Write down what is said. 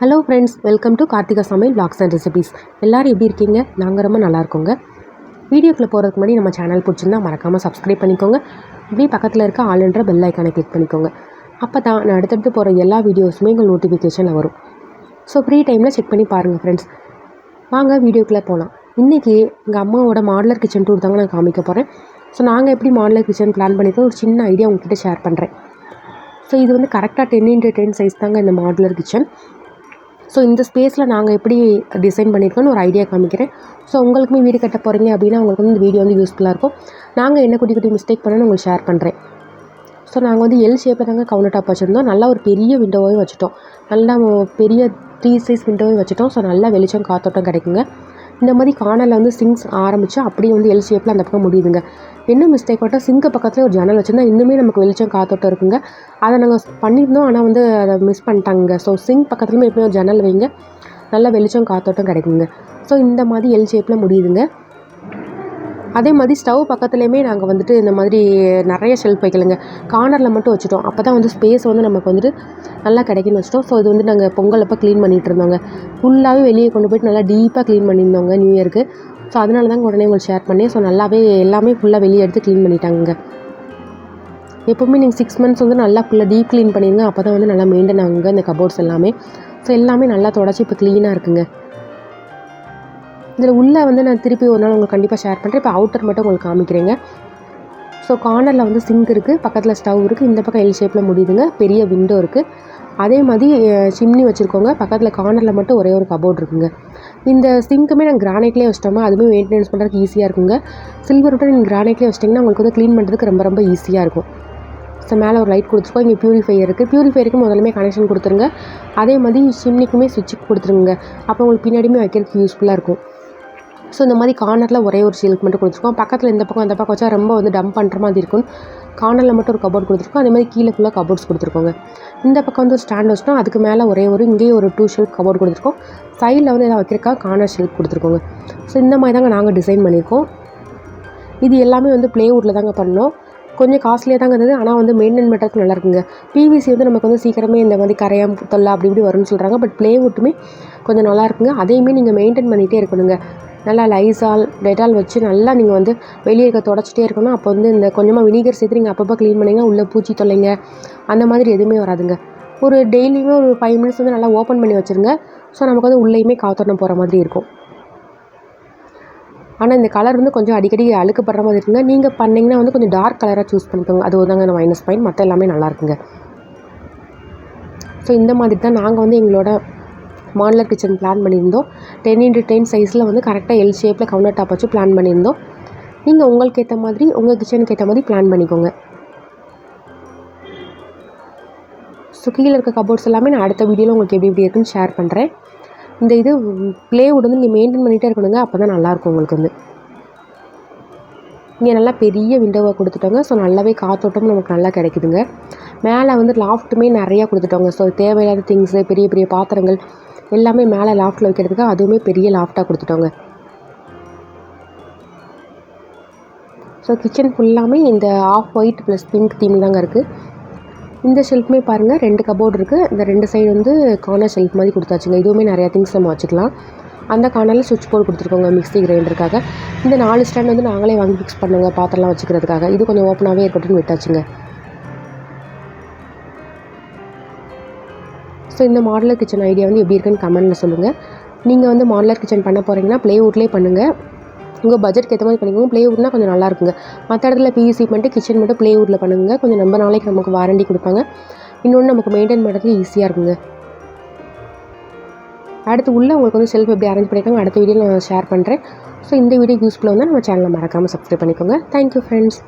Hello friends welcome to Karthika சமையல் blogs and recipes எல்லோரும் எப்படி இருக்கீங்க? நாங்கள் ரொம்ப நல்லா இருக்கோங்க. வீடியோக்குள்ளே போகிறதுக்கு முன்னாடி நம்ம சேனல் பிடிச்சிருந்தா மறக்காமல் சப்ஸ்கிரைப் பண்ணிக்கோங்க. அப்படியே பக்கத்தில் இருக்க ஆளுன்ற பெல் ஐக்கானை கிளிக் பண்ணிக்கோங்க. அப்போ தான் நான் அடுத்தடுத்து போகிற எல்லா வீடியோஸுமே உங்கள் நோட்டிஃபிகேஷனில் வரும். ஸோ ஃப்ரீ டைமில் செக் பண்ணி பாருங்கள் ஃப்ரெண்ட்ஸ் வாங்க வீடியோக்குள்ளே போகலாம் இன்றைக்கி எங்கள் அம்மாவோட மாடலர் கிச்சன் டூர் தாங்க நான் காமிக்க போகிறேன் ஸோ நாங்கள் எப்படி மாடலர் கிச்சன் பிளான் பண்ணியிருக்கோம் ஒரு சின்ன ஐடியா உங்ககிட்ட ஷேர் பண்ணுறேன் ஸோ இது வந்து கரெக்டாக டென் இன்ட்டு டென் சைஸ் தாங்க இந்த மாடுலர் கிச்சன் ஸோ இந்த ஸ்பேஸில் நாங்கள் எப்படி டிசைன் பண்ணியிருக்கோன்னு ஒரு ஐடியா காமிக்கிறேன். ஸோ உங்களுக்குமே வீடு கட்ட போகிறீங்க அப்படின்னா உங்களுக்கு வந்து இந்த வீடியோ வந்து யூஸ்ஃபுல்லாக இருக்கும். நாங்கள் என்ன குட்டி குட்டி மிஸ்டேக் பண்ணணும்னு உங்களுக்கு ஷேர் பண்ணுறேன் ஸோ நாங்கள் வந்து எல் ஷேப்பில் தாங்க கவுண்டர் டாப் வச்சுருந்தோம். நல்லா ஒரு பெரிய விண்டோவையும் வச்சுட்டோம். நல்லா பெரிய த்ரீ சைஸ் விண்டோவையும் வச்சுட்டோம். ஸோ நல்லா வெளிச்சம் காத்தோட்டம் கிடைக்குங்க. இந்த மாதிரி கார்னரில் வந்து சிங்ஸ் ஆரம்பித்து அப்படியே வந்து எல் ஷேப்பில் அந்த பக்கம் முடியுதுங்க. என்ன மிஸ்டேக் பார்த்தா சிங்க்கு பக்கத்தில் ஒரு ஜன்னல் வச்சுருந்தா இன்னுமே நமக்கு வெளிச்சம் காத்தோட்டம் இருக்குங்க. அதை நாங்கள் பண்ணியிருந்தோம் ஆனால் வந்து அதை மிஸ் பண்ணிட்டாங்க ஸோ சிங்க் பக்கத்துலேயுமே எப்பயும் ஒரு ஜன்னல் வைங்க. நல்லா வெளிச்சம் காத்தோட்டம் கிடைக்குங்க. ஸோ இந்த மாதிரி எல் ஷேப்பில் முடியுதுங்க. அதே மாதிரி ஸ்டவ் பக்கத்துலேயுமே நாங்கள் வந்துட்டு இந்த மாதிரி நிறைய ஷெல்ஃப் வைக்கலைங்க. கார்னரில் மட்டும் வச்சுட்டோம். அப்போ தான் வந்து ஸ்பேஸ் வந்து நமக்கு வந்துட்டு நல்லா கிடைக்குன்னு வச்சுட்டோம். ஸோ இது வந்து நாங்கள் பொங்கல் அப்போ க்ளீன் பண்ணிகிட்டு இருந்தோங்க. ஃபுல்லாகவே வெளியே கொண்டு போயிட்டு நல்லா டீப்பாக க்ளீன் பண்ணியிருந்தோங்க நியூ இயருக்கு ஸோ அதனால தான் உடனே உங்களுக்கு ஷேர் பண்ணேன். ஸோ நல்லாவே எல்லாமே ஃபுல்லாக வெளியே எடுத்து க்ளீன் பண்ணிட்டாங்க எப்போவுமே நீங்கள் சிக்ஸ் மந்த்ஸ் வந்து நல்லா ஃபுல்லாக டீப் க்ளீன் பண்ணிடுங்க அப்போ தான் வந்து நல்லா மெயின்டைன் ஆகுங்க இந்த கபோர்ட்ஸ் எல்லாமே. ஸோ எல்லாமே நல்லா தொடச்சி இப்போ க்ளீனாக இருக்குங்க. இதில் உள்ளே வந்து நான் திருப்பி ஒரு நாள் உங்களுக்கு கண்டிப்பாக ஷேர் பண்ணுறேன். இப்போ அவுட்டர் மட்டும் உங்களுக்கு காமிக்கிறேங்க. ஸோ கார்னரில் வந்து சிங்க் இருக்குது பக்கத்தில் ஸ்டவ் இருக்குது இந்த பக்கம் எல் ஷேப்பில் முடியுதுங்க. பெரிய விண்டோ இருக்குது அதே மாதிரி சிம்னி வச்சுருக்கோங்க. பக்கத்தில் கார்னரில் மட்டும் ஒரே ஒரு கபோர்ட் இருக்குங்க. இந்த சிங்க்குமே நாங்கள் கிரானைட்லேயே வச்சிட்டோமா அதுவுமே மெயின்டெனன்ஸ் பண்ணுறதுக்கு ஈஸியாக இருக்குங்க. சில்வர் விட்டு நீங்கள் கிரானைட்லேயே வச்சிட்டிங்கன்னா உங்களுக்கு வந்து க்ளீன் பண்ணுறதுக்கு ரொம்ப ரொம்ப ஈஸியாக இருக்கும். ஸோ மேலே ஒரு லைட் கொடுத்துருக்கோம் இங்கே ப்யூரிஃபையர் இருக்குது ப்யூரிஃபையருக்கு முதலுமே கனெக்ஷன் கொடுத்துருங்க. அதே மாதிரி சிம்னிக்குமே சுவிட்சுக்கு கொடுத்துருங்க. அப்போ உங்களுக்கு பின்னாடியுமே வைக்கிறதுக்கு யூஸ்ஃபுல்லாக இருக்கும். ஸோ இந்த மாதிரி கார்னரில் ஒரே ஒரு ஷெல்ஃப் மட்டும் கொடுத்துருக்கோம். பக்கத்தில் இந்த பக்கம் அந்த பக்கம் வச்சா ரொம்ப வந்து டம்ப் பண்ணுற மாதிரி இருக்கும். கார்னரில் மட்டும் ஒரு கபோர்ட் கொடுத்துருக்கோம். அதே மாதிரி கீழே ஃபுல்லாக கபோர்ட்ஸ் கொடுத்துருக்கோங்க. இந்த பக்கம் வந்து ஒரு ஸ்டாண்ட் வச்சுனா அதுக்கு மேலே ஒரே ஒரு இங்கேயே ஒரு டூ ஷெல்ஃப் கபோர்ட் கொடுத்துருக்கோம். சைடில் வந்து எதாவது வைக்கிறக்கா கார்னர் ஷெல்ஃப் கொடுத்துருக்கோங்க. ஸோ இந்த மாதிரி தாங்க நாங்கள் டிசைன் பண்ணியிருக்கோம். இது எல்லாமே வந்து ப்ளேவுட்டில் தாங்க பண்ணோம். கொஞ்சம் காஸ்ட்லியாக தாங்க இருந்தது. ஆனால் வந்து மெயின்டைன் பண்ணுறதுக்கு நல்லா இருக்குங்க. பிவிசி வந்து நமக்கு வந்து சீக்கிரமே இந்த மாதிரி கரையாம் தொல்லை அப்படி இப்படி வரும்னு சொல்கிறாங்க பட் பிளேவுட்டுமே கொஞ்சம் நல்லா இருக்குங்க. அதையுமே நீங்கள் மெயின்டைன் பண்ணிகிட்டே இருக்கணுங்க. நல்லா லைசால் டெட்டால் வச்சு நல்லா நீங்கள் வந்து வெளியே இருக்க தொடச்சிட்டே இருக்கணும். அப்போ வந்து இந்த கொஞ்சமாக வினிகர் சேர்த்து நீங்கள் அப்பப்போ க்ளீன் பண்ணிங்கன்னா உள்ளே பூச்சி தொல்லைங்க. அந்த மாதிரி எதுவுமே வராதுங்க. ஒரு டெய்லியுமே ஒரு ஃபைவ் மினிட்ஸ் வந்து நல்லா ஓப்பன் பண்ணி வச்சுருங்க. ஸோ நமக்கு வந்து உள்ளேயுமே காத்தோட்டம் போகிற மாதிரி இருக்கும். ஆனால் இந்த கலர் வந்து கொஞ்சம் அடிக்கடி அழுக்கப்படுற மாதிரி இருக்குங்க. நீங்கள் பண்ணிங்கன்னா வந்து கொஞ்சம் டார்க் கலராக சூஸ் பண்ணிக்கோங்க. அது தாங்க நான் மைனஸ் பாயிண்ட் மற்ற எல்லாமே நல்லா இருக்குங்க. ஸோ இந்த மாதிரி தான் நாங்கள் வந்து எங்களோட மாடலர் கிச்சன் பிளான் பண்ணியிருந்தோம். டென் இன்ட்டு டென் சைஸில் வந்து கரெக்டாக எல் ஷேப்பில் கவுண்டர் டாப் வச்சு பிளான் பண்ணியிருந்தோம். நீங்கள் உங்களுக்கு ஏற்ற மாதிரி உங்கள் கிச்சனுக்கு ஏற்ற மாதிரி பிளான் பண்ணிக்கோங்க. ஸோ கீழே இருக்க கபோர்ட்ஸ் எல்லாமே நான் அடுத்த வீடியோவில் உங்களுக்கு எப்படி எப்படி இருக்குன்னு ஷேர் பண்ணுறேன் இந்த இது ப்ளேவுட் வந்து நீங்கள் மெயின்டைன் பண்ணிகிட்டே இருக்கணுங்க அப்போ தான் நல்லாயிருக்கும் உங்களுக்கு வந்து. இங்கே நல்லா பெரிய விண்டோவாக கொடுத்துட்டோங்க. ஸோ நல்லாவே காத்தோட்டமும் நமக்கு நல்லா கிடைக்குதுங்க. மேலே வந்து லாஃப்ட்டுமே நிறையா கொடுத்துட்டோங்க. ஸோ தேவையில்லாத திங்ஸு பெரிய பெரிய பாத்திரங்கள் எல்லாமே மேலே லாஃப்ட்டில் வைக்கிறதுக்கு அதுவுமே பெரிய லாஃப்ட்டாக கொடுத்துட்டோங்க. ஸோ கிச்சன் ஃபுல்லாமே இந்த off white plus pink theme தாங்க இருக்குது இந்த ஷெல்ஃப்மே பாருங்கள் ரெண்டு கபோர்டு இருக்குது இந்த ரெண்டு சைடு வந்து கார்னர் ஷெல்ஃப் மாதிரி கொடுத்தாச்சுங்க. இதுவுமே நிறையா திங்ஸ் நம்ம வச்சுக்கலாம். அந்த கார்னரில் சுவிட்ச் போர்டு கொடுத்துருக்கோங்க மிக்ஸி கிரைண்டருக்காக இந்த நாலு ஸ்டாண்ட் வந்து நாங்களே வாங்கி ஃபிக்ஸ் பண்ணுங்க பாத்திரம்லாம் வச்சுக்கிறதுக்காக. இது கொஞ்சம் ஓப்பனாகவே இருக்கட்டும்னு விட்டாச்சுங்க. ஸோ இந்த மாடலர் கிச்சன் ஐடியா வந்து எப்படி இருக்குன்னு கமெண்ட்டில் சொல்லுங்கள் நீங்கள் வந்து மாடலர் கிச்சன் பண்ண போகிறீங்கன்னா ப்ளேவுட்லேயே பண்ணுங்கள் உங்கள் பட்ஜெட்க்கு ஏற்ற மாதிரி பண்ணிக்கோங்க. ப்ளேவுட்னா கொஞ்சம் நல்லா இருக்குங்க. மற்ற இடத்துல பிவிசி பண்ணிட்டு கிச்சன் மட்டும் ப்ளேவுட்டில் பண்ணுங்க. கொஞ்சம் ரொம்ப நாளைக்கு நமக்கு வாரண்டி கொடுப்பாங்க. இன்னொன்று நமக்கு மெயின்டைன் பண்ணுறதுக்கு ஈஸியாக இருக்குங்க. அடுத்து உள்ளே உங்களுக்கு வந்து செல்ஃப் எப்படி அரேஞ்ச் பண்ணியிருக்காங்க அடுத்த வீடியோ நான் ஷேர் பண்ணுறேன் ஸோ இந்த வீடியோ யூஸ்ஃபுல்லாக வந்தால் நம்ம சேனலை மறக்காமல் சப்ஸ்கிரைப் பண்ணிக்கோங்க. Thank you friends